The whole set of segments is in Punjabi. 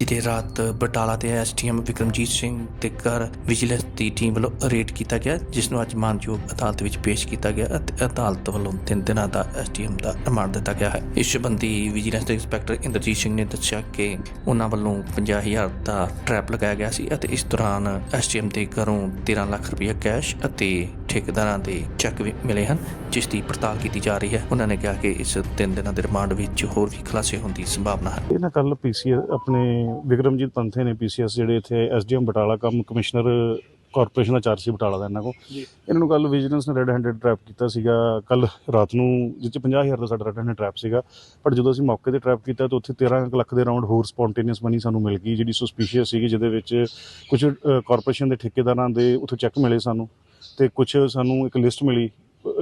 ਬੀਤੇ ਰਾਤ ਬਟਾਲਾ ਦੇ ਐਸਟੀਐਮ ਵਿਕਰਮਜੀਤ ਸਿੰਘ ਦੇ ਘਰ ਵਿਜੀਲੈਂਸ ਦੀ ਟੀਮ ਵੱਲੋਂ ਰੇਡ ਕੀਤਾ ਗਿਆ, ਜਿਸ ਨੂੰ ਅੱਜ ਮਾਨਯੋਗ ਅਦਾਲਤ ਵਿੱਚ ਪੇਸ਼ ਕੀਤਾ ਗਿਆ ਅਤੇ ਅਦਾਲਤ ਵੱਲੋਂ ਤਿੰਨ ਦਿਨਾਂ ਦਾ ਐਸਟੀਐਮ ਦਾ ਰਿਮਾਂਡ ਦਿੱਤਾ ਗਿਆ ਹੈ। ਇਸ ਸੰਬੰਧੀ ਵਿਜੀਲੈਂਸ ਦੇ ਇੰਸਪੈਕਟਰ ਇੰਦਰਜੀਤ ਸਿੰਘ ਨੇ ਦੱਸਿਆ ਕਿ ਉਹਨਾਂ ਵੱਲੋਂ 50000 ਦਾ ਟਰੈਪ ਲਗਾਇਆ ਗਿਆ ਸੀ ਅਤੇ ਇਸ ਦੌਰਾਨ ਐਸਟੀਐਮ ਦੇ ਘਰੋਂ 13 ਲੱਖ ਰੁਪਏ ਕੈਸ਼ ਅਤੇ ਠੇਕੇਦਾਰਾਂ ਦੇ ਚੈੱਕ ਵੀ ਮਿਲੇ ਹਨ ਜਿਸ ਦੀ ਪੜਤਾਲ ਕੀਤੀ ਜਾ ਰਹੀ ਹੈ। ਉਹਨਾਂ ਨੇ ਕਿਹਾ ਕਿ ਇਸ ਤਿੰਨ ਦਿਨਾਂ ਦੇ ਰਿਮਾਂਡ ਵਿੱਚ ਹੋਰ ਵੀ ਖੁਲਾਸੇ ਹੋਣ ਦੀ ਸੰਭਾਵਨਾ ਹੈ। ਇਹ ਨਾ ਕੱਲ ਪੀਸੀਐਸ ਆਪਣੇ ਵਿਕਰਮਜੀਤ ਪੰਥੇ ਨੇ ਪੀਸੀਐਸ ਜਿਹੜੇ ਇੱਥੇ ਐਸਡੀਐਮ ਬਟਾਲਾ ਕੰਮ ਕਮਿਸ਼ਨਰ ਕਾਰਪੋਰੇਸ਼ਨ ਦਾ ਚਾਰਜ ਸੀ ਬਟਾਲਾ ਦਾ ਇਹਨਾਂ ਕੋ ਇਹਨਾਂ ਨੂੰ ਕੱਲ ਵਿਜੀਲੈਂਸ ਨੇ ਰੈੱਡ ਹੈਂਡਡ ਟ੍ਰੈਪ ਕੀਤਾ ਸੀਗਾ। ਕੱਲ ਰਾਤ ਨੂੰ ਜਿਸ 'ਚ 50000 ਦਾ ਸਾਡਾ ਰੈੱਡ ਹੈਂਡਡ ਟ੍ਰੈਪ ਸੀਗਾ। ਪਰ ਜਦੋਂ ਅਸੀਂ ਮੌਕੇ ਤੇ ਟ੍ਰੈਪ ਕੀਤਾ ਤਾਂ ਉੱਥੇ 13 ਕੁ ਲੱਖ ਦੇ ਰਾਉਂਡ ਹੋਰ ਸਪੌਂਟੇਨੀਅਸ ਮਨੀ ਸਾਨੂੰ ਮਿਲ ਗਈ ਜਿਹੜੀ ਸਸਪੀਸ਼ੀਅਸ ਸੀਗੀ ਜਿਹਦੇ ਵਿੱਚ ਕੁਝ ਕਾਰਪੋਰੇਸ਼ਨ ਦੇ ਠੇਕੇਦਾਰਾਂ ਦੇ ਉੱਥੇ ਚੈੱਕ ਮਿਲੇ ਸਾਨੂੰ। ਤੇ ਕੁਝ ਸਾਨੂੰ ਇੱਕ ਲਿਸਟ ਮਿਲੀ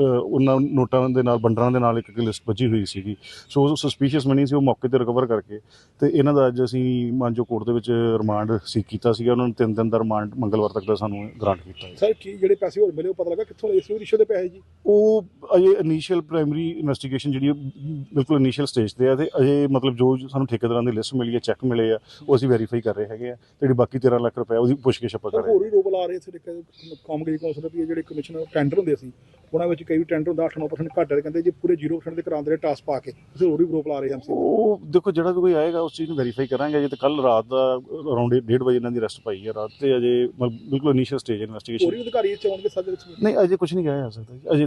ਉਹਨਾਂ ਨੋਟਾਂ ਦੇ ਨਾਲ ਬੰਡਰਾਂ ਦੇ ਨਾਲ ਇੱਕ ਇੱਕ ਲਿਸਟ ਬੱਜੀ ਹੋਈ ਸੀਗੀ। ਸੋ ਉਹ ਸਸਪੀਸ਼ੀਅਸ ਮਨੀ ਸੀ ਉਹ ਮੌਕੇ ਤੇ ਰਿਕਵਰ ਕਰਕੇ ਤੇ ਇਹਨਾਂ ਦਾ ਅੱਜ ਅਸੀਂ ਮਾਨਜੋ ਕੋਰਟ ਦੇ ਵਿੱਚ ਰਿਮਾਂਡ ਸੀਕ ਕੀਤਾ ਸੀਗਾ। ਉਹਨਾਂ ਨੂੰ ਤਿੰਨ ਦਿਨ ਦਾ ਰਿਮਾਂਡ ਮੰਗਲਵਾਰ ਤੱਕ ਦਾ ਸਾਨੂੰ ਗ੍ਰਾਂਟ ਕੀਤਾ ਹੈ। ਸਰ ਕੀ ਜਿਹੜੇ ਪੈਸੇ ਹੋਰ ਮਿਲੇ ਉਹ ਪਤਾ ਲੱਗਾ ਕਿੱਥੋਂ ਲਏ ਸੀ? ਉਹ ਰਿਸ਼ਵਤ ਦੇ ਪੈਸੇ ਜੀ? ਉਹ ਅਜੇ ਇਨੀਸ਼ੀਅਲ ਪ੍ਰਾਇਮਰੀ ਇਨਵੈਸਟੀਗੇਸ਼ਨ ਜਿਹੜੀ ਹੈ, ਬਿਲਕੁਲ ਇਨੀਸ਼ੀਅਲ ਸਟੇਜ ਤੇ ਆ ਤੇ ਅਜੇ ਮਤਲਬ ਜੋ ਸਾਨੂੰ ਠੇਕੇਦਾਰਾਂ ਦੀ ਲਿਸਟ ਮਿਲੀ ਹੈ ਚੈੱਕ ਮਿਲੇ ਆ ਉਹ ਅਸੀਂ ਵੈਰੀਫਾਈ ਕਰ ਰਹੇ ਹੈਗੇ ਆ। ਤੇ ਜਿਹੜੀ ਬਾਕੀ 13 ਲੱਖ ਰੁਪਏ ਉਹਦੀ ਪੁੱਛਗਿੱਛ ਆਪਾਂ ਕਰ ਰਹੇ ਹੋਰ ਵੀ ਰੋਬ ਲਾ ਰਹੇ ਸੀ ਕਾਮਗਰੀ ਕੌਂਸਲ ਵੀ ਜਿਹੜੇ ਟੈਂਡਰ ਹੁੰਦੇ ਸੀ ਉਹਨਾਂ ਵਿੱਚ ਕਈ ਟੈਂਡਰ ਹੁੰਦਾ 8-9% ਘੱਟ ਹੈ ਕਹਿੰਦੇ ਜੀ ਪੂਰੇ 0% ਦੇ ਕਰਾਉਂਦੇ ਨੇ ਟਾਸ ਪਾ ਕੇ। ਤੁਸੀਂ ਹੋਰ ਵੀ ਰੋਬ ਲਾ ਰਹੇ ਹਾਂ ਸੀ ਉਹ ਦੇਖੋ ਜਿਹੜਾ ਵੀ ਕੋਈ ਆਏਗਾ ਉਸ ਚੀਜ਼ ਨੂੰ ਵੈਰੀਫਾਈ ਕਰਾਂਗੇ। ਅਜੇ ਤੇ ਕੱਲ ਰਾਤ ਦਾ ਅਰਾਊਂਡ 1:30 ਵਜੇ ਇਹਨਾਂ ਦੀ ਅਰੈਸਟ ਪਾਈ ਹੈ। ਰਾਤ ਤੇ ਅਜੇ ਬਿਲਕੁਲ ਇਨੀਸ਼ੀਅਲ ਸਟੇਜ ਹੋਰ ਇਨਵੈਸਟੀਗੇਸ਼ਨ ਵੀ ਅਧਿਕਾਰੀ ਆਉਣਗੇ ਸਾਡੇ ਵਿੱਚ ਨਹੀਂ ਅਜੇ ਕੁਝ ਨਹੀਂ ਕਿਹਾ ਜਾ ਸਕਦਾ ਜੀ। ਅਜੇ